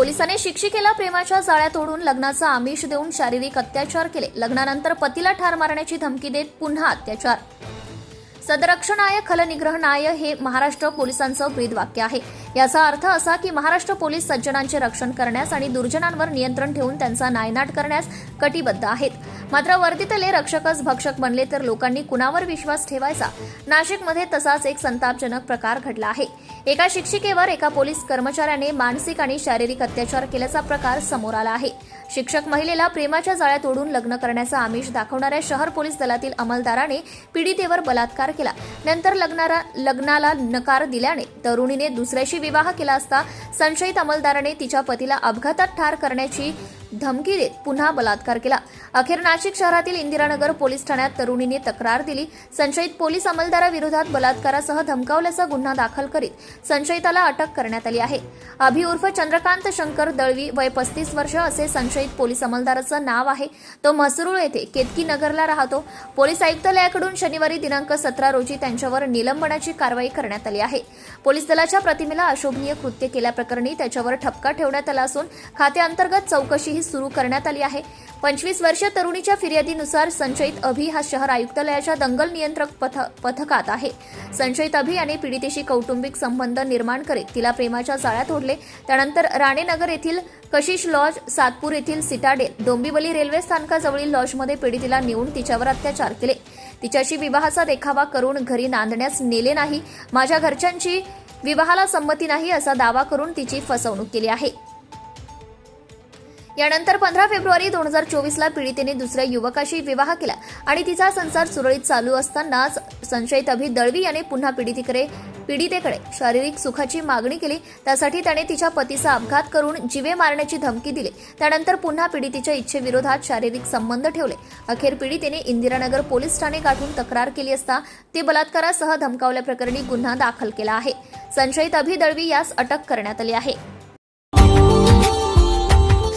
पोलिसांनी शिक्षिकेला प्रेमाच्या जाळ्या तोडून लग्नाचा आमिष देऊन शारीरिक अत्याचार केले. लग्नानंतर पतीला ठार मारण्याची धमकी देत पुन्हा अत्याचार सदरक्षणाय खलनिग्रहणाय हे महाराष्ट्र पोलिसांचं ब्रीद वाक्य आहे. याचा अर्थ असा की महाराष्ट्र पोलीस सज्जनांचे रक्षण करण्यास आणि दुर्जनांवर नियंत्रण ठेवून त्यांचा नायनाट करण्यास कटिबद्ध आहेत. मात्र वर्दीतले रक्षकच भक्षक बनले तर लोकांनी कुणावर विश्वास ठेवायचा? नाशिकमध्ये तसाच एक संतापजनक प्रकार घडला आहे. एका शिक्षिकेवर एका पोलीस कर्मचाऱ्याने मानसिक आणि शारीरिक अत्याचार केल्याचा प्रकार समोर आला आहे. शिक्षक महिलेला प्रेमाच्या जाळ्यात ओढून लग्न करण्याचा आमिष दाखवणाऱ्या शहर पोलीस दलातील अंमलदाराने पीडितेवर बलात्कार केला. नंतर लग्नाला लग्नाला नकार दिल्याने तरुणीने दुसऱ्याशी विवाह केला असता संशयित अंमलदाराने तिच्या पतीला अपघातात ठार करण्याची धमकी देत पुन्हा बलात्कार केला. अखेर नाशिक शहरातील इंदिरानगर पोलीस ठाण्यात तरुणीने तक्रार दिली. संशयित पोलीस अंमलदाराविरोधात बलात्कारासह धमकावल्याचा गुन्हा दाखल करीत संशयिताला अटक करण्यात आली आहे. अभि उर्फ चंद्रकांत शंकर दळवी वय पस्तीस वर्ष असे संशयित पोलीस अंमलदाराचं नाव आहे. तो म्हसरूळ येथे केतकी नगरला राहतो. पोलीस आयुक्तालयाकडून शनिवारी दिनांक सतरा रोजी त्यांच्यावर निलंबनाची कारवाई करण्यात आली आहे. पोलीस दलाच्या प्रतिमेला अशोभनीय कृत्य केल्याप्रकरणी त्याच्यावर ठपका ठेवण्यात आला असून खात्याअंतर्गत चौकशीही सुरू करण्यात आली आहे. पंचवीस वर्ष तरुणीच्या फिर्यादीनुसार संशयित अभि हा शहर आयुक्तालयाच्या दंगल नियंत्रक पथ पथकात आहे. संशयित अभि याने पीडितेशी कौटुंबिक संबंध निर्माण करीत तिला प्रेमाच्या जाळ्यात ओढले. त्यानंतर राणेनगर येथील कशिश लॉज सातपूर येथील सिटाडेल डोंबिवली रेल्वे स्थानकाजवळील लॉजमध्ये पीडितेला नेऊन तिच्यावर अत्याचार केले. तिच्याशी विवाहाचा देखावा करून घरी नांदण्यास नेले नाही. माझ्या घरच्यांची विवाहाला संमती नाही असा दावा करून तिची फसवणूक केली आहे. यानंतर पंधरा फेब्रुवारी दोन हजार चोवीसला पीडितेने दुसऱ्या युवकाशी विवाह केला आणि तिचा संसार सुरळीत चालू असतानाच संशयित अभि दळवी याने पुन्हा पीडितेकडे पीडितेकडे शारीरिक सुखाची मागणी केली. त्यासाठी त्याने तिच्या पतीचा अपघात करून जीवे मारण्याची धमकी दिली. त्यानंतर पुन्हा पीडितेच्या इच्छेविरोधात शारीरिक संबंध ठेवले. अखेर पीडितेने इंदिरानगर पोलीस ठाणे गाठून तक्रार केली असता ते बलात्कारासह धमकावल्याप्रकरणी गुन्हा दाखल केला आहे. संशयित अभि दळवी यास अटक करण्यात आली आहे.